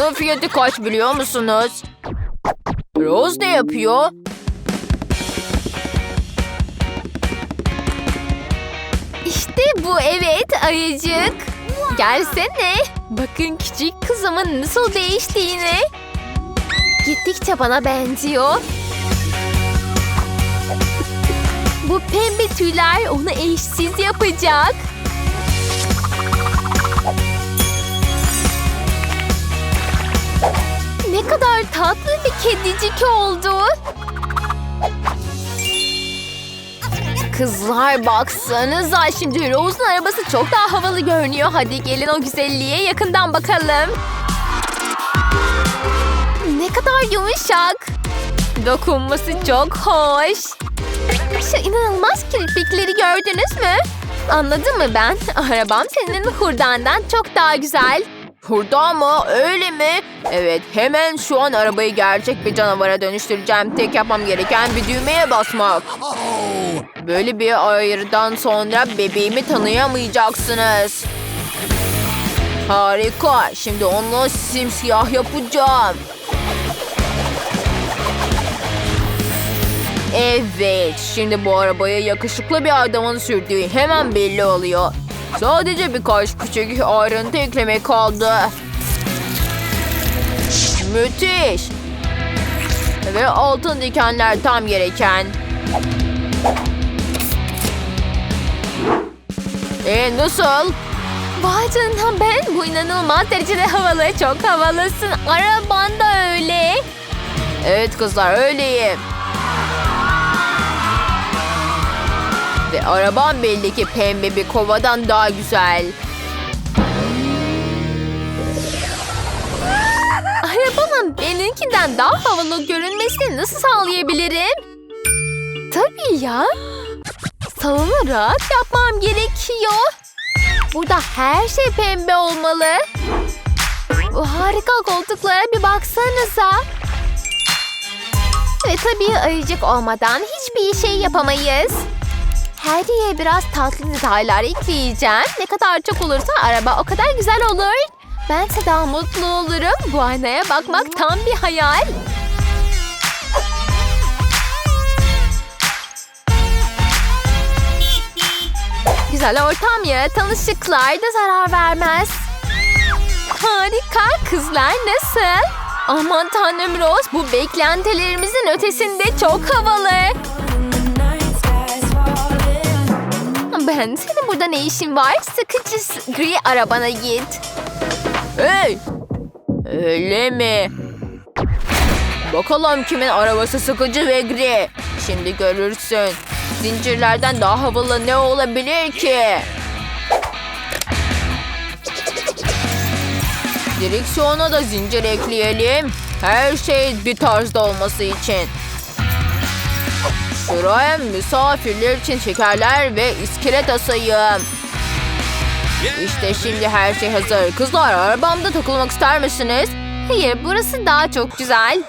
Bunun fiyatı kaç biliyor musunuz? Rose ne yapıyor? İşte bu evet ayıcık. Gelsene. Bakın küçük kızımın nasıl değiştiğini. Gittikçe bana benziyor. Bu pembe tüyler onu eşsiz yapacak. Ne kadar tatlı bir kedicik oldu. Kızlar baksanıza şimdi Rose'un arabası çok daha havalı görünüyor. Hadi gelin o güzelliğe yakından bakalım. Ne kadar yumuşak. Dokunması çok hoş. Şu inanılmaz kirpikleri gördünüz mü? Anladın mı ben? Arabam senin hurdandan çok daha güzel. Hurda mı? Öyle mi? Evet hemen şu an arabayı gerçek bir canavara dönüştüreceğim. Tek yapmam gereken bir düğmeye basmak. Böyle bir ayırdan sonra bebeğimi tanıyamayacaksınız. Harika. Şimdi onu simsiyah yapacağım. Evet, şimdi bu arabaya yakışıklı bir adamın sürdüğü hemen belli oluyor. Sadece birkaç küçük ayrıntı eklemek kaldı. Müthiş. Ve altın dikenler tam gereken. E nasıl? Vay canına ben bu inanılmaz derecede havalı. Çok havalısın. Araban da öyle. Evet kızlar öyleyim. Ve arabam belli ki pembe bir kovadan daha güzel. Arabanın benimkinden daha havalı görünmesini nasıl sağlayabilirim? Tabii ya. Savunarak yapmam gerekiyor. Burada her şey pembe olmalı. Bu harika koltuklara bir baksanıza. Ve tabii ayıcık olmadan hiçbir şey yapamayız. Yere biraz tatlı detaylar ekleyeceğim. Ne kadar çok olursa araba o kadar güzel olur. Bense daha mutlu olurum. Bu aynaya bakmak tam bir hayal. Güzel ortam yaratan ışıklar da zarar vermez. Harika kızlar nasıl? Aman tanrım Rose bu beklentilerimizin ötesinde çok havalı. Ben senin burada ne işin var? Sıkıcı gri arabana git. Hey! Öyle mi? Bakalım kimin arabası sıkıcı ve gri. Şimdi görürsün. Zincirlerden daha havalı ne olabilir ki? Direksiyona da zincir ekleyelim. Her şey bir tarzda olması için. Şuraya misafirler için şekerler ve iskelet asayım. İşte şimdi her şey hazır. Kızlar arabamda takılmak ister misiniz? Hayır burası daha çok güzel.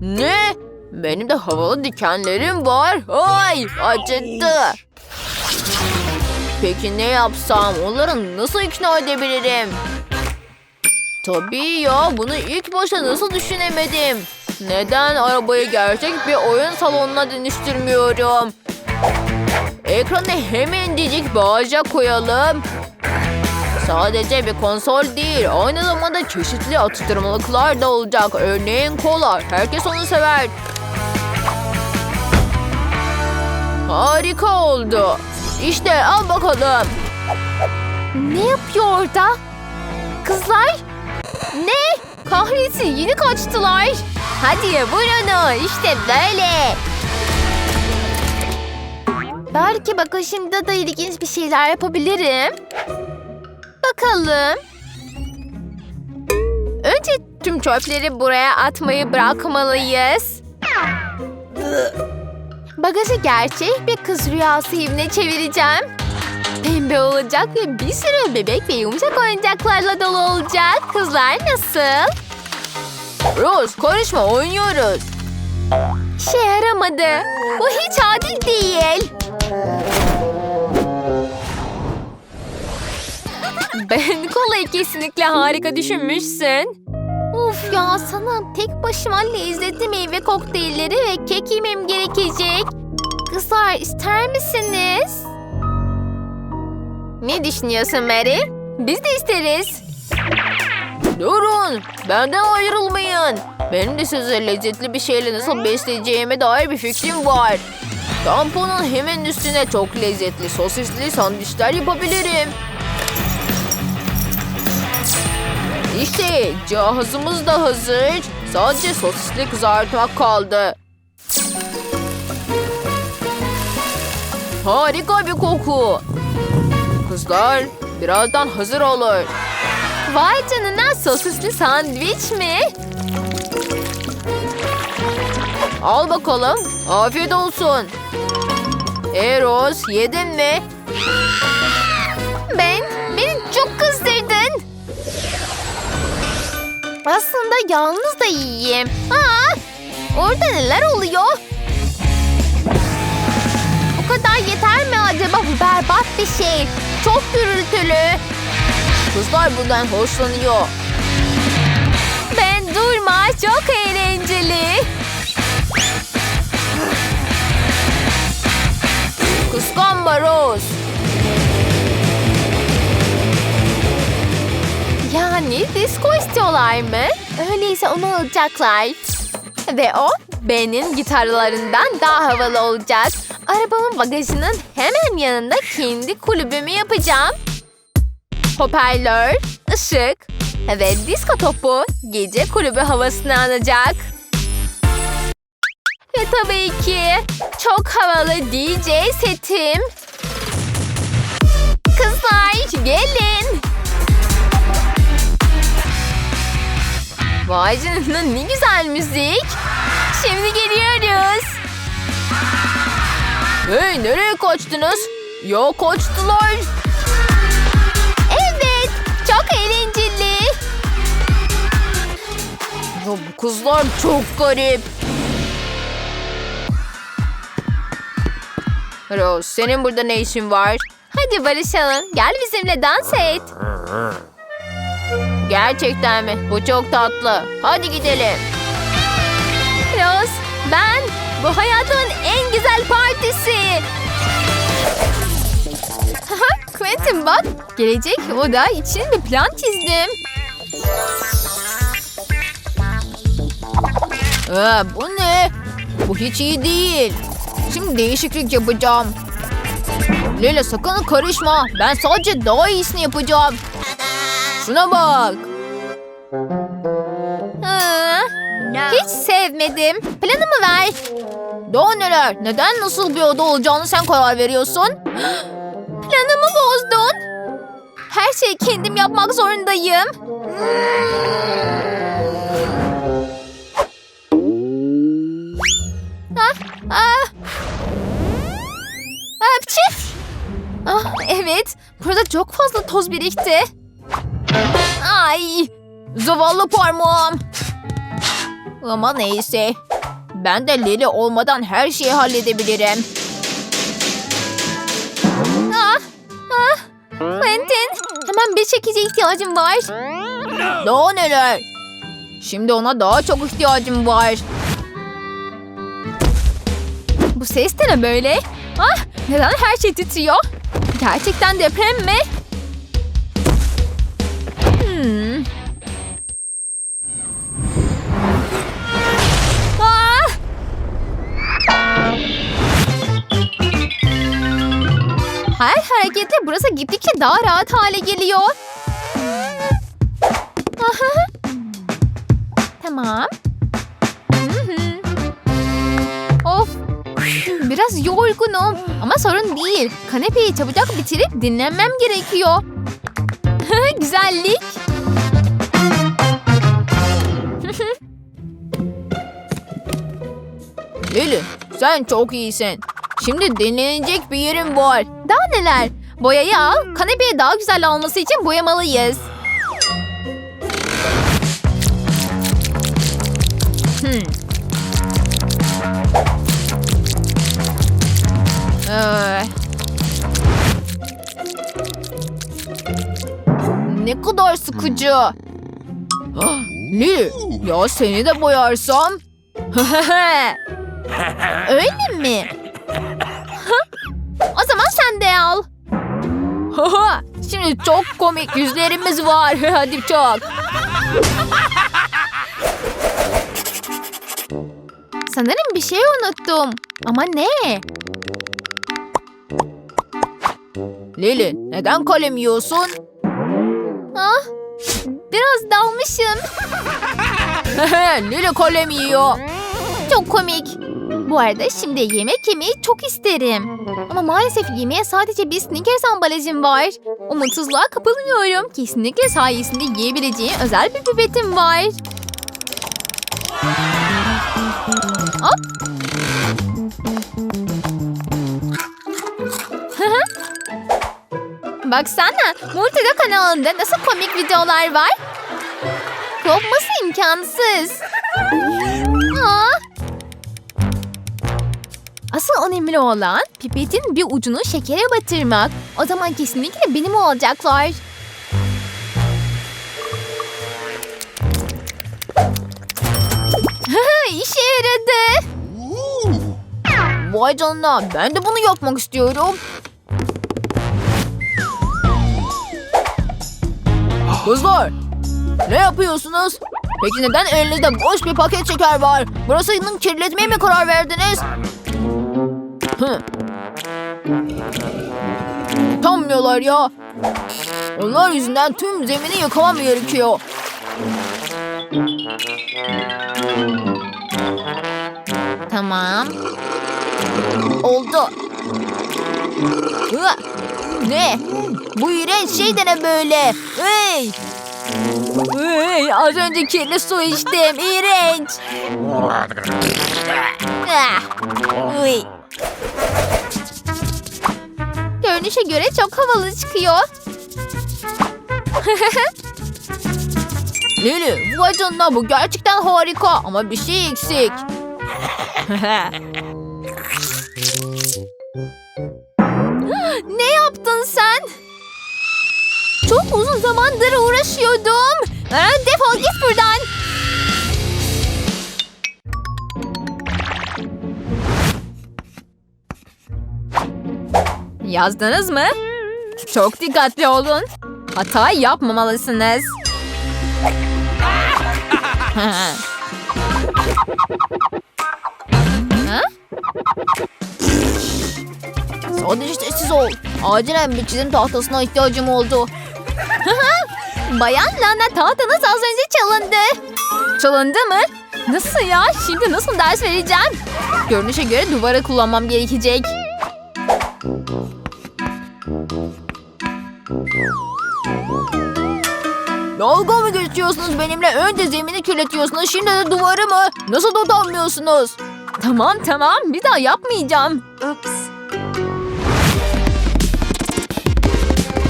Ne? Benim de havalı dikenlerim var. Ay acıttı. Peki ne yapsam? Onları nasıl ikna edebilirim? Tabii ya bunu ilk başta nasıl düşünemedim? Neden arabayı gerçek bir oyun salonuna dönüştürmüyorum? Ekrana hemencik bağaca koyalım. Sadece bir konsol değil, aynı zamanda çeşitli atıştırmalıklar da olacak. Örneğin kola, herkes onu sever. Harika oldu. İşte al bakalım. Ne yapıyor orada? Kızlar? Ne? Kahretsin yeni kaçtılar. Hadi vur onu işte böyle. Belki bakışımda da ilginç bir şeyler yapabilirim. Bakalım. Önce tüm çöpleri buraya atmayı bırakmalıyız. Bagajı gerçek bir kız rüyası evine çevireceğim. Pembe olacak ve bir sürü bebek ve yumuşak oyuncaklarla dolu olacak. Kızlar nasıl? Rose karışma oynuyoruz. İşe yaramadı. Bu hiç adil değil. Ben kolayı kesinlikle harika düşünmüşsün. Of ya sana tek başıma lezzetli meyve kokteylleri ve kek yemem gerekecek. Kızlar ister misiniz? Ne düşünüyorsun Mary? Biz de isteriz. Durun, benden ayrılmayın. Benim de size lezzetli bir şeyle nasıl besleyeceğime dair bir fikrim var. Tamponun hemen üstüne çok lezzetli sosisli sandviçler yapabilirim. İşte cihazımız da hazır. Sadece sosisli kızartmak kaldı. Harika bir koku. Kızlar, birazdan hazır olur. Vay canına sosisli sandviç mi? Al bakalım. Afiyet olsun. Eros yedin mi? Ben, beni çok kızdırdın. Aslında yalnız da yiyeyim. Aa, orada neler oluyor? O kadar yeter mi acaba? Bu berbat bir şey. Çok gürültülü. Kızlar bundan hoşlanıyor. Durma, çok eğlenceli. Kıskanma Rose. Yani disco istiyorlar mı? Öyleyse onu alacaklar. Ve o benim gitarlarından daha havalı olacak. Arabamın bagajının hemen yanında kendi kulübümü yapacağım. Hoparlör, ışık ve disco topu gece kulübü havasını alacak. Ve tabii ki çok havalı DJ setim. Kızlar gelin. Vay canına ne güzel müzik. Şimdi geliyoruz. Hey nereye kaçtınız? Ya kaçtılar. Evet, çok eğlenceli. Ya bu kızlar çok garip. Rose senin burada ne işin var? Hadi barışalım. Gel bizimle dans et. Gerçekten mi? Bu çok tatlı. Hadi gidelim. Rose, ben. Bu hayatımın en güzel partisi. Quentin bak. Gelecek oda için bir plan çizdim. Ee, bu ne? Bu hiç iyi değil. Şimdi değişiklik yapacağım. Leyla sakın karışma. Ben sadece daha iyisini yapacağım. Şuna bak. Aa, hiç sevmedim. Planımı ver. Daha neler? Neden nasıl bir oda olacağını sen karar veriyorsun? Planımı bozdun. Her şeyi kendim yapmak zorundayım. Ah, ah. Apçı. Ah, evet. Burada çok fazla toz birikti. Ay. Zavallı parmağım. Ama neyse. Ben de Lili olmadan her şeyi halledebilirim. Quentin, hemen bir çekici ihtiyacım var. Daha neler? Şimdi ona daha çok ihtiyacım var. Bu ses de ne böyle? Ah, neden her şey titriyor? Gerçekten deprem mi? Hareketle burası gittikçe daha rahat hale geliyor. Tamam. Of Biraz yorgunum ama sorun değil. Kanepeyi çabucak bitirip dinlenmem gerekiyor. Güzellik. Lili sen çok iyisin. Şimdi dinlenecek bir yerim var. Daha neler? Boyayı al. Kanepeye daha güzel olması için boyamalıyız. Hmm. Ee, ne kadar sıkıcı. Ah, Lili ya seni de boyarsam? Öyle mi? O zaman sen de al. Şimdi çok komik yüzlerimiz var. Hadi çok. Sanırım bir şey unuttum. Ama ne? Lili neden kalem yiyorsun? Ah, biraz dalmışım. Lili kalem yiyor. Çok komik. Bu arada şimdi yemek yemeyi çok isterim. Ama maalesef yemeğe sadece bir Snickers ambalajım var. Umutsuzluğa kapılmıyorum. Kesinlikle sayesinde yiyebileceğim özel bir pipetim var. Hop. Baksana, Multida kanalında nasıl komik videolar var. Kopması imkansız. Aa, Asıl önemli olan pipetin bir ucunu şekere batırmak. O zaman kesinlikle benim olacaklar. İşe yaradı. Vay canına ben de bunu yapmak istiyorum. Kızlar ne yapıyorsunuz? Peki neden elinizde boş bir paket şeker var? Burasını kirletmeye mi karar verdiniz? Utanmıyorlar ya. Onlar yüzünden tüm zemini yıkamam gerekiyor. Tamam. Oldu. Ne? Bu iğrenç şey de ne böyle? Hey! Hey, az önce kirli su içtim. İğrenç. Ah! Uy. Görünüşe göre çok havalı çıkıyor. Lili, vay canına bu gerçekten harika ama bir şey eksik. Ne yaptın sen? Çok uzun zamandır uğraşıyordum. Aa, defol git buradan. Yazdınız mı? Çok dikkatli olun. Hata yapmamalısınız. Ha? Sadece sessiz ol. Acilen bir çizim tahtasına ihtiyacım oldu. Bayan Lana tahtanız az önce çalındı. Çalındı mı? Nasıl ya? Şimdi nasıl ders vereceğim? Görünüşe göre duvara kullanmam gerekecek. Dalga mı geçiyorsunuz benimle? Önce zemini kirletiyorsunuz, şimdi de duvarı mı? Nasıl utanmıyorsunuz? Tamam tamam, bir daha yapmayacağım.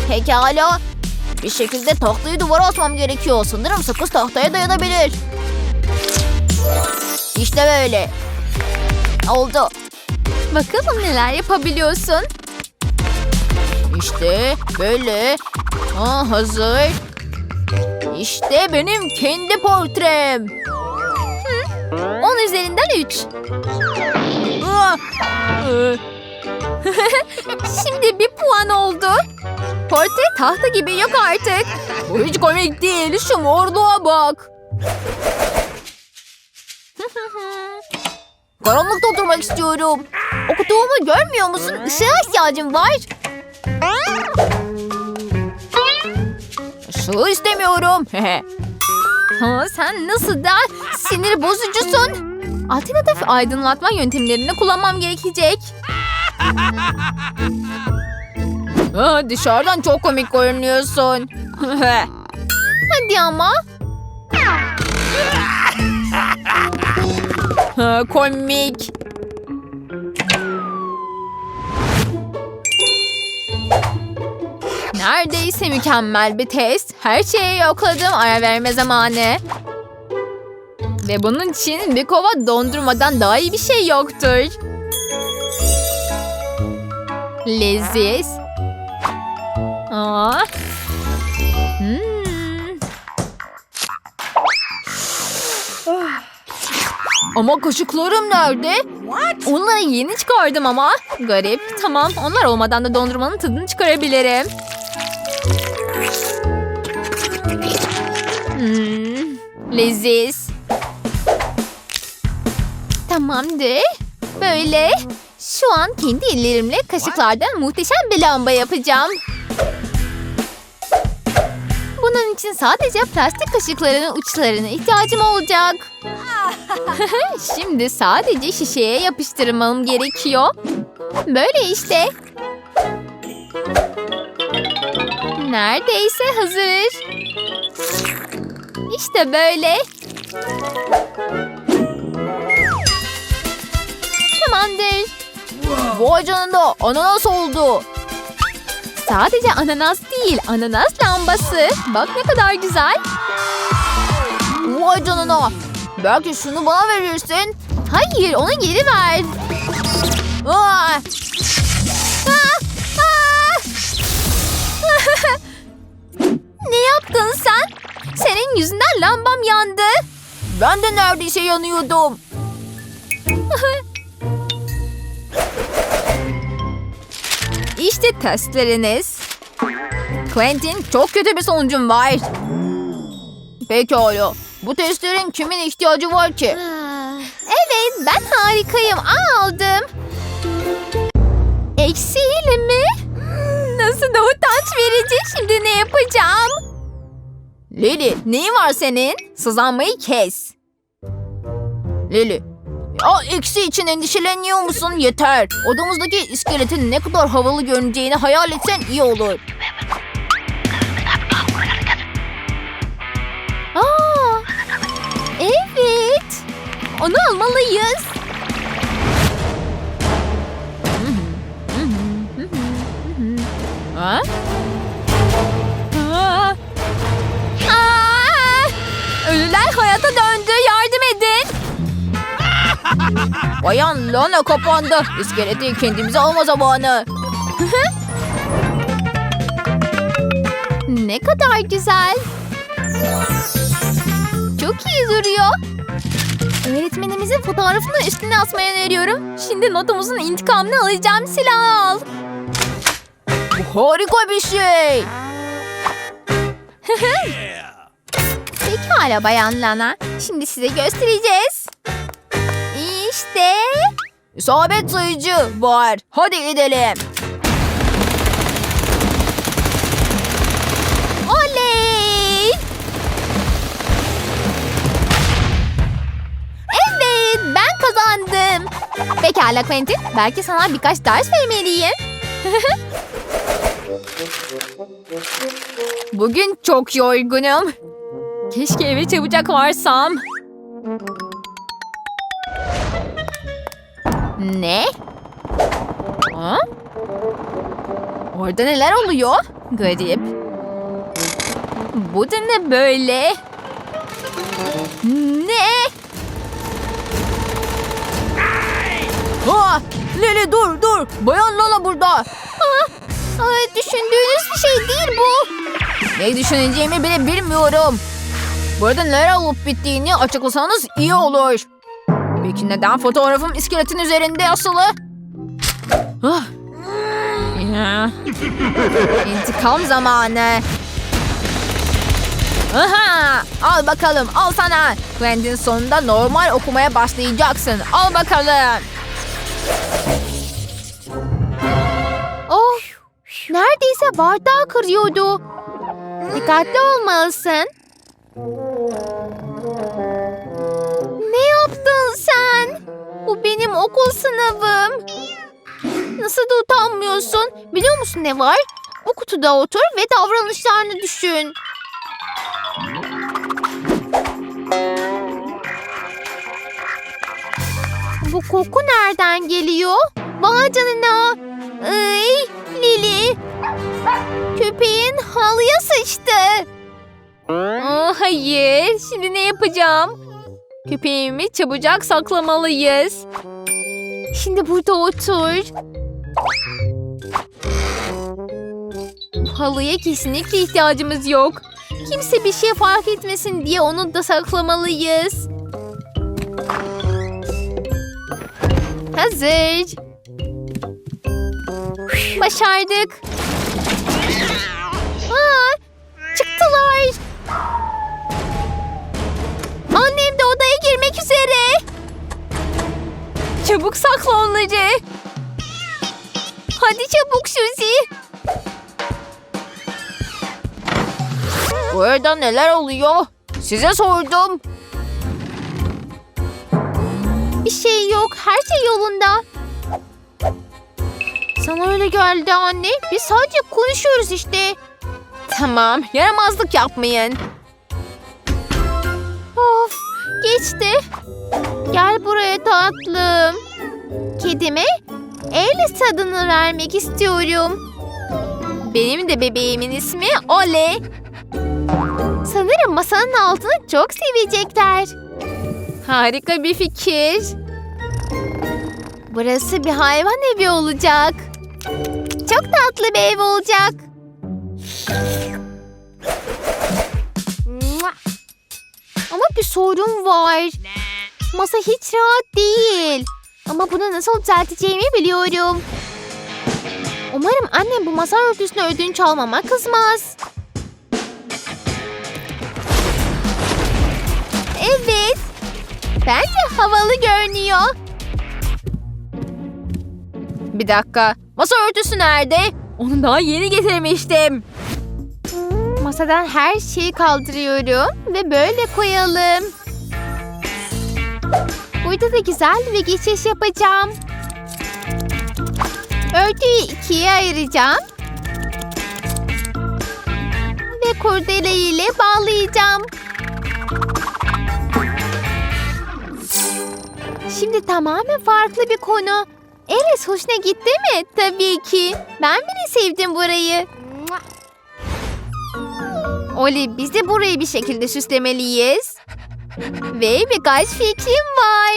Pekala. Bir şekilde tahtayı duvara atmam gerekiyor. Sanırım sakız tahtaya dayanabilir. İşte böyle. Oldu. Bakalım neler yapabiliyorsun. İşte böyle. Ha, hazır. İşte benim kendi portrem. 10 üzerinden 3. Ah! Ee, Şimdi bir puan oldu. Portre tahta gibi yok artık. Bu hiç komik değil. Şu morluğa bak. Karanlıkta oturmak istiyorum. Okuduğumu görmüyor musun? Işığa ihtiyacım var. İstemiyorum. Ha, sen nasıl da sinir bozucusun. Alternatif aydınlatma yöntemlerini kullanmam gerekecek. Ha, dışarıdan çok komik görünüyorsun. Hadi ama. Ha, komik. Neredeyse mükemmel bir test. Her şeyi yokladım. Ara verme zamanı. Ve bunun için bir kova dondurmadan daha iyi bir şey yoktur. Leziz. Aa. Hmm. Ama kaşıklarım nerede? Onları yeni çıkardım ama. Garip. Tamam onlar olmadan da dondurmanın tadını çıkarabilirim. Hmm, leziz. Tamamdır. Böyle. Şu an kendi ellerimle kaşıklardan muhteşem bir lamba yapacağım. Bunun için sadece plastik kaşıkların uçlarına ihtiyacım olacak. Şimdi sadece şişeye yapıştırmam gerekiyor. Böyle işte. Neredeyse hazır. İşte böyle. Tamamdır. Vay canına ananas oldu. Sadece ananas değil, ananas lambası. Bak ne kadar güzel. Vay canına. Belki şunu bana verirsin. Hayır, onu geri ver. Aa, Ah! Ah! ne yaptın sen? Senin yüzünden lambam yandı. ben de neredeyse yanıyordum. İşte testleriniz. Quentin çok kötü bir sonucum var. Pekala. Bu testlerin kimin ihtiyacı var ki? Evet, ben harikayım. Aldım. Eksiyle mi? Nasıl da utanç verici. Şimdi ne yapacağım? Lili neyin var senin? Sızlanmayı kes. Lili. Ya eksi için endişeleniyor musun? Yeter. Odamızdaki iskeletin ne kadar havalı görüneceğini hayal etsen iyi olur. Aa, evet. Onu almalıyız. Ha? Bayan Lana kapandı. İskeleti kendimize alma zamanı. Ne kadar güzel. Çok iyi duruyor. Öğretmenimizin fotoğrafını üstüne asmayı öneriyorum. Şimdi notumuzun intikamını alacağım. Silah al. Bu harika bir şey. Pekala Bayan Lana. Şimdi size göstereceğiz. İşte. İsabet sayıcı var. Hadi gidelim. Oley! Evet, ben kazandım. Pekala Quentin, belki sana birkaç ders vermeliyim. Bugün çok yorgunum. Keşke eve çabucak varsam. Ne? Ha? Orada neler oluyor? Garip. Bu da ne böyle? Ne? Ha! Lili dur dur. Bayan Lana burada. Aa, aa, düşündüğünüz bir şey değil bu. Ne düşüneceğimi bile bilmiyorum. Burada neler olup bittiğini açıklasanız iyi olur. Peki neden fotoğrafım iskeletin üzerinde asılı? Ah. İntikam zamanı. Aha! Al bakalım, al sana. Quentin sonunda normal okumaya başlayacaksın. Al bakalım. Oh, neredeyse bardağı kırıyordu. Dikkatli olmalısın. Yaptın sen? Bu benim okul sınavım. Nasıl da utanmıyorsun? Biliyor musun ne var? O kutuda otur ve davranışlarını düşün. Bu koku nereden geliyor? Vay canına. Ay, Lili. Köpeğin halıya sıçtı. Aa, hayır. Şimdi ne yapacağım? Köpeğimi çabucak saklamalıyız. Şimdi burada otur. Halıya kesinlikle ihtiyacımız yok. Kimse bir şey fark etmesin diye onu da saklamalıyız. Hazır. Başardık. Aa, çıktılar. Girmek üzere. Çabuk sakla onları. Hadi çabuk Suzy. Bu evde neler oluyor? Size sordum. Bir şey yok. Her şey yolunda. Sana öyle geldi anne. Biz sadece konuşuyoruz işte. Tamam, yaramazlık yapmayın. Of, geçti. Gel buraya tatlım. Kedime Alice adını vermek istiyorum. Benim de bebeğimin ismi Ole. Sanırım masanın altını çok sevecekler. Harika bir fikir. Burası bir hayvan evi olacak. Çok tatlı bir ev olacak. Ama bir sorun var. Masa hiç rahat değil. Ama bunu nasıl düzelteceğimi biliyorum. Umarım annem bu masa örtüsünü ödünç almama kızmaz. Evet. Bence havalı görünüyor. Bir dakika, masa örtüsü nerede? Onu daha yeni getirmiştim. Masadan her şeyi kaldırıyorum ve böyle koyalım. Burada da güzel bir geçiş yapacağım. Örtüyü ikiye ayıracağım. Ve kurdele ile bağlayacağım. Şimdi tamamen farklı bir konu. Eres hoşuna gitti mi? Tabii ki. Ben bile sevdim burayı. Oli biz de burayı bir şekilde süslemeliyiz. Ve birkaç fikrim var.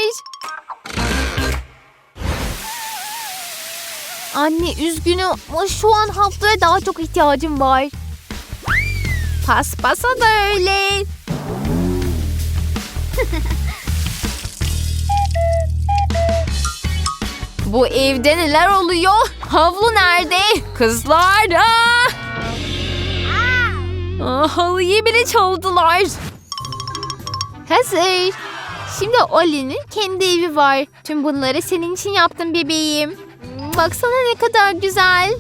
Anne üzgünüm ama şu an haftaya daha çok ihtiyacım var. Paspasa da öyle. Bu evde neler oluyor? Havlu nerede? Kızlar! Aa! Aa, halıyı bile çaldılar. Hazır. Şimdi Oli'nin kendi evi var. Tüm bunları senin için yaptım bebeğim. Baksana ne kadar güzel.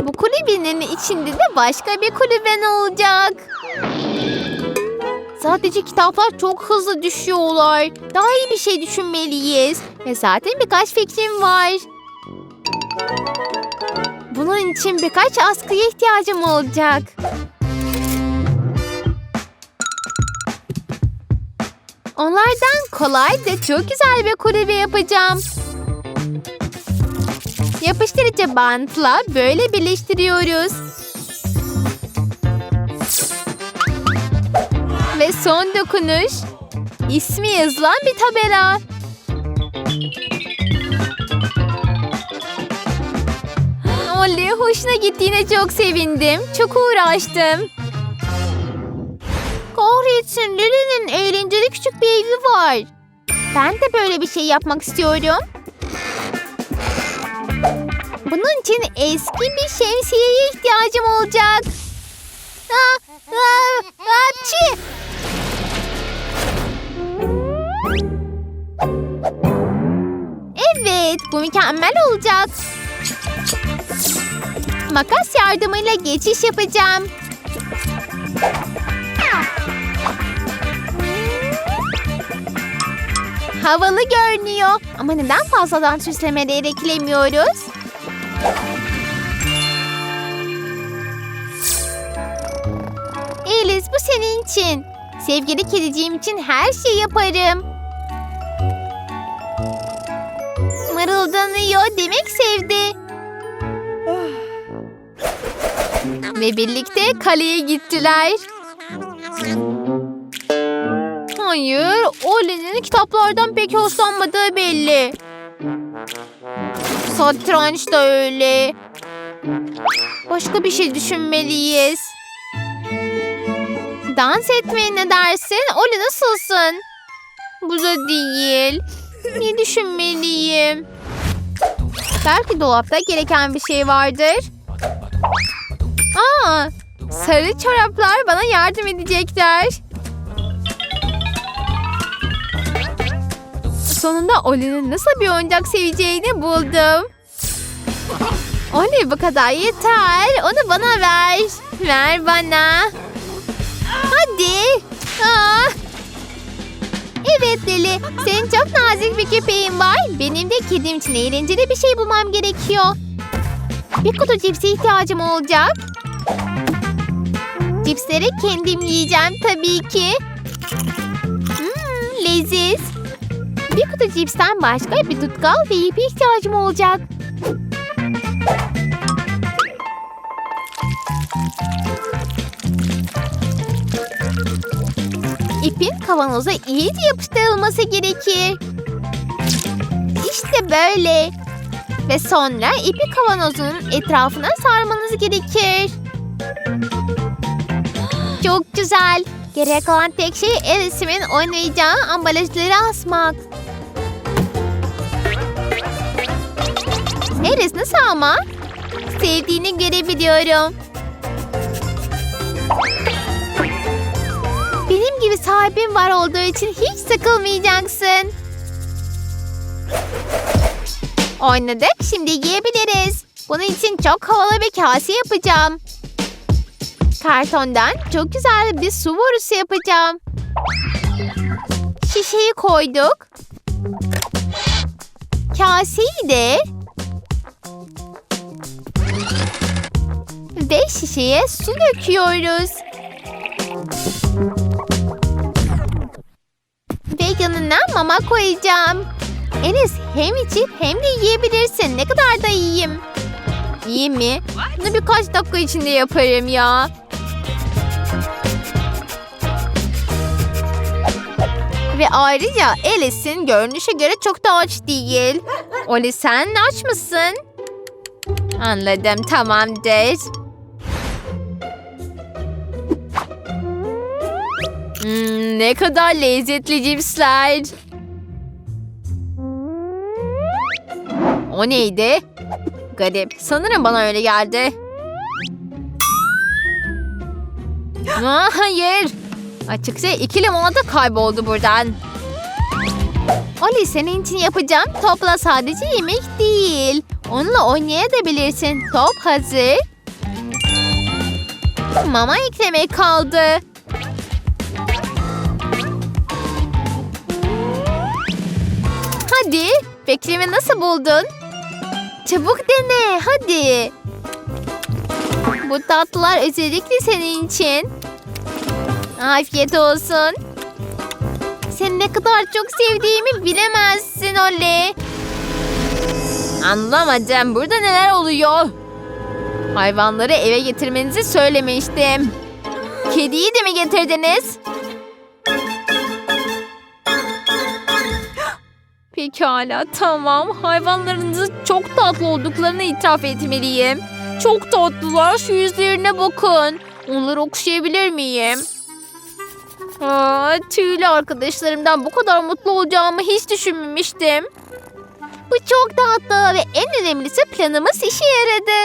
Bu kulübenin içinde de başka bir kulüben olacak. Sadece kitaplar çok hızlı düşüyorlar. Daha iyi bir şey düşünmeliyiz. Ve zaten birkaç fikrim var. Bunun için birkaç askıya ihtiyacım olacak. Onlardan kolay ve çok güzel bir kulübe yapacağım. Yapıştırıcı bantla böyle birleştiriyoruz. Ve son dokunuş ismi yazılan bir tabela. Oley hoşuna gittiğine çok sevindim. Çok uğraştım. Kahretsin Lili'nin eğlenceli küçük bir evi var. Ben de böyle bir şey yapmak istiyorum. Bunun için eski bir şemsiyeye ihtiyacım olacak. Aa, aa, apçı! Evet, bu mükemmel olacak. Makas yardımıyla geçiş yapacağım. Havalı görünüyor. Ama neden fazladan süslemeleri eklemiyoruz? Elis bu senin için. Sevgili kediciğim için her şeyi yaparım. Mırıldanıyor demek sevdi. Ve birlikte kaleye gittiler. Hayır, Oli'nin kitaplardan pek hoşlanmadığı belli. Satranç da öyle. Başka bir şey düşünmeliyiz. Dans etmeye ne dersin? Oli nasılsın? Bu da değil. Ne düşünmeliyim? Belki dolapta gereken bir şey vardır. Aa, sarı çoraplar bana yardım edecekler. Sonunda Oli'nin nasıl bir oyuncak seveceğini buldum. Oli bu kadar yeter. Onu bana ver. Ver bana. Hadi. Aa. Evet Lili. Senin çok nazik bir köpeğin var. Benim de kedim için eğlenceli bir şey bulmam gerekiyor. Bir kutu cipse ihtiyacım olacak. Cipsleri kendim yiyeceğim tabii ki. Hmm, leziz. Bir kutu cipsten başka bir tutkal ve ipi ihtiyacım olacak. İpin kavanoza iyice yapıştırılması gerekir. İşte böyle. Ve sonra ipi kavanozun etrafına sarmanız gerekir. Çok güzel. Gerek olan tek şey Alice'imin oynayacağı ambalajları asmak. Alice nasıl ama? Sevdiğini görebiliyorum. Benim gibi sahibim var olduğu için hiç sıkılmayacaksın. Oynadık, şimdi yiyebiliriz. Bunun için çok havalı bir kase yapacağım. Kartondan çok güzel bir su borusu yapacağım. Şişeyi koyduk. Kaseyi de ve şişeye su döküyoruz. Ve yanına mama koyacağım. Enes hem içip hem de yiyebilirsin. Ne kadar da iyiyim. İyi mi? Bunu birkaç dakika içinde yaparım ya. Ve ayrıca Alice'in görünüşe göre çok da aç değil. Oli sen aç mısın? Anladım tamamdır. Hmm, ne kadar lezzetli cipsler. O neydi? Garip. Sanırım bana öyle geldi. Aa, hayır. Açıkça iki limonata kayboldu buradan. Oli senin için yapacağım topla sadece yemek değil. Onunla oynayabilirsin. Top hazır. Mama eklemek kaldı. Hadi. Fikrimi nasıl buldun? Çabuk dene. Hadi. Bu tatlılar özellikle senin için. Afiyet olsun. Seni ne kadar çok sevdiğimi bilemezsin Olli. Anlamadım. Burada neler oluyor? Hayvanları eve getirmenizi söylemiştim. Kediyi de mi getirdiniz? Pekala tamam. Hayvanlarınızın çok tatlı olduklarını itiraf etmeliyim. Çok tatlılar. Şu yüzlerine bakın. Onları okşayabilir miyim? Aa, tüylü arkadaşlarımdan bu kadar mutlu olacağımı hiç düşünmemiştim. Bu çok tatlı ve en önemlisi planımız işe yaradı.